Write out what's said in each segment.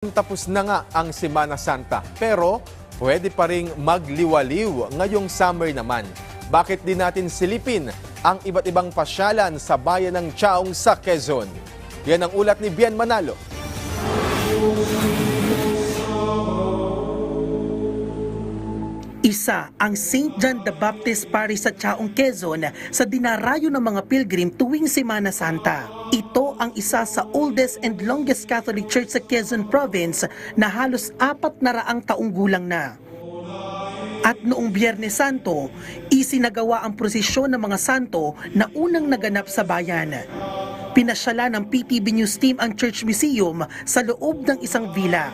Tapos na nga ang Semana Santa, pero pwede pa ring magliwaliw ngayong summer naman. Bakit di natin silipin ang iba't ibang pasyalan sa bayan ng Chaong sa Quezon? Yan ang ulat ni Bien Manalo. Isa ang St. John the Baptist Parish sa Chaong Quezon sa dinarayo ng mga pilgrim tuwing Semana Santa. Ito ang isa sa oldest and longest Catholic Church sa Quezon Province na halos apat na raang taong gulang na. At noong Biyernes Santo, isinagawa ang prosesyon ng mga santo na unang naganap sa bayan. Pinasyala ng PTB News Team ang Church Museum sa loob ng isang villa.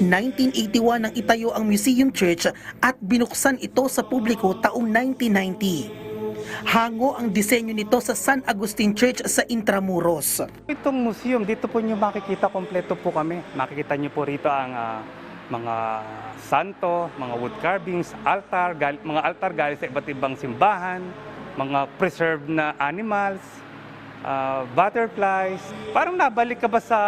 1981 nang itayo ang Museum Church at binuksan ito sa publiko taong 1990. Hango ang disenyo nito sa San Agustin Church sa Intramuros. Itong museum, dito po nyo makikita kompleto po kami. Makikita nyo po rito ang ah, mga santo, mga wood carvings, altar, gal- mga altar galing sa iba't ibang simbahan, mga preserved na animals, ah, butterflies. Parang nabalik ka ba sa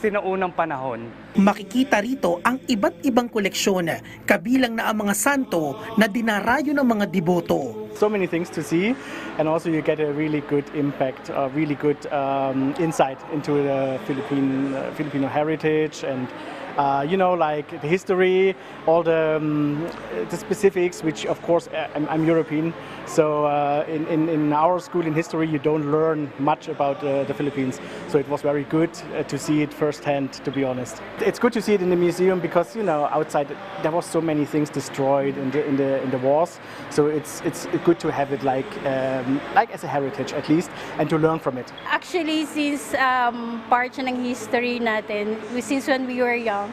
sinaunang panahon? Makikita rito ang iba't ibang koleksyon, kabilang na ang mga santo na dinarayo ng mga deboto. so many things to see and also you get a really good impact a really good um, insight into the philippine uh, filipino heritage and uh, you know like the history all the um, the specifics which of course I'm, I'm european. So uh, in, in, in our school in history you don't learn much about uh, the philippines. So it was very good uh, to see it firsthand to be honest. It's good to see it in the museum because you know outside there was so many things destroyed in the in the in the wars. So it's it's good to have it like um, like as a heritage at least and to learn from it. Actually, since um, part siya ng history natin, since when we were young,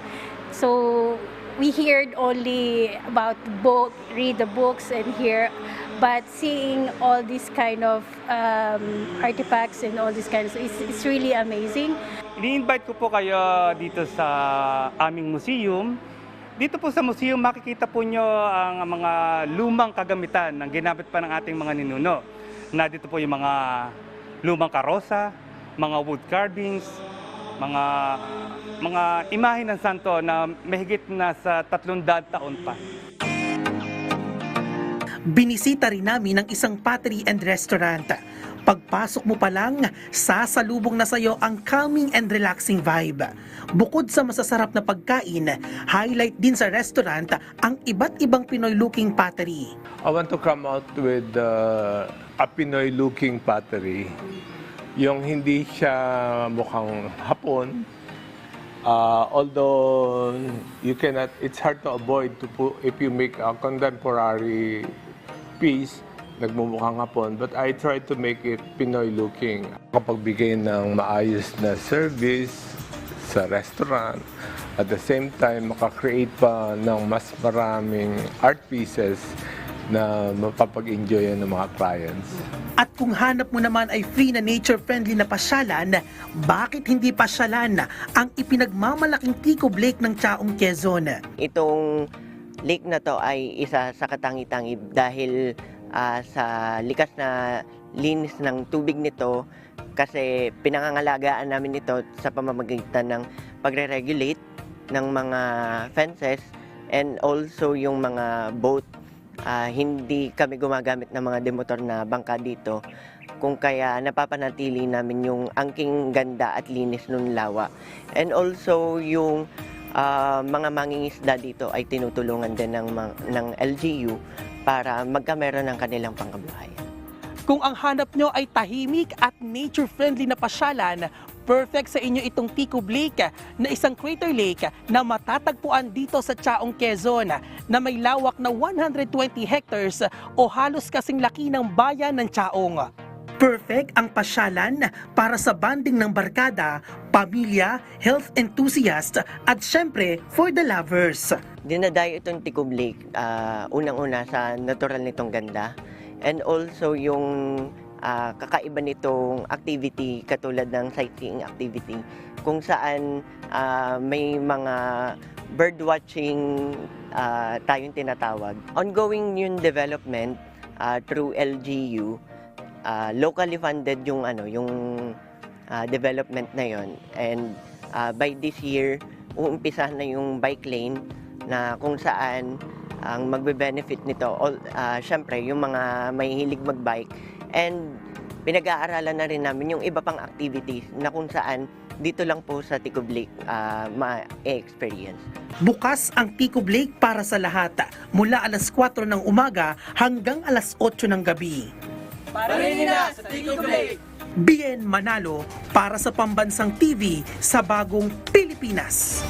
so we heard only about book, read the books and hear, but seeing all these kind of um, artifacts and all this kind of, it's, it's really amazing. Ini-invite ko po kayo dito sa aming museum. Dito po sa museum, makikita po nyo ang mga lumang kagamitan ng ginamit pa ng ating mga ninuno. Na dito po yung mga lumang karosa, mga wood carvings, mga mga imahe ng santo na mahigit na sa 300 taon pa. Binisita rin namin ang isang pottery and restaurant. Pagpasok mo pa lang, sasalubong na sa'yo ang calming and relaxing vibe. Bukod sa masasarap na pagkain, highlight din sa restaurant ang iba't ibang Pinoy-looking pottery. I want to come out with uh, a Pinoy-looking pottery. Yung hindi siya mukhang hapon. Uh, although you cannot, it's hard to avoid to put, if you make a contemporary piece, nagmumukhang hapon. But I try to make it Pinoy-looking. Kapag bigay ng maayos na service sa restaurant, at the same time, makakreate pa ng mas maraming art pieces na mapapag-enjoy ng mga clients. At kung hanap mo naman ay free na nature-friendly na pasyalan, bakit hindi pasyalan ang ipinagmamalaking Tico Lake ng Chaong Quezon? itong lake na to ay isa sa katangi-tangi dahil ah, sa likas na linis ng tubig nito kasi pinangangalagaan namin ito sa pamamagitan ng pagre-regulate ng mga fences and also yung mga boat ah, hindi kami gumagamit ng mga demotor na bangka dito kung kaya napapanatili namin yung angking ganda at linis ng lawa and also yung ah, mga mangingisda dito ay tinutulungan din ng, ng LGU para magkameron ng kanilang pangkabuhayan. Kung ang hanap nyo ay tahimik at nature-friendly na pasyalan, perfect sa inyo itong Tico Lake na isang crater lake na matatagpuan dito sa Chaong Quezon na may lawak na 120 hectares o halos kasing laki ng bayan ng Chaong. Perfect ang pasyalan para sa banding ng barkada, pamilya, health enthusiast at syempre for the lovers. Dinadayo itong Tikub Lake, ah, unang-una sa natural nitong ganda and also yung ah, kakaiba nitong activity katulad ng sightseeing activity kung saan ah, may mga bird watching ah, tayong tinatawag. Ongoing yung development ah, through LGU ah, locally funded yung ano yung ah, development na yon and ah, by this year uumpisahan na yung bike lane na kung saan ang magbe-benefit nito, all, ah, syempre, yung mga may hilig mag-bike. And pinag-aaralan na rin namin yung iba pang activities na kung saan dito lang po sa Tikublik ah, ma-experience. Bukas ang Tico Lake para sa lahat mula alas 4 ng umaga hanggang alas 8 ng gabi. Bien Manalo para sa Pambansang TV sa Bagong Pilipinas.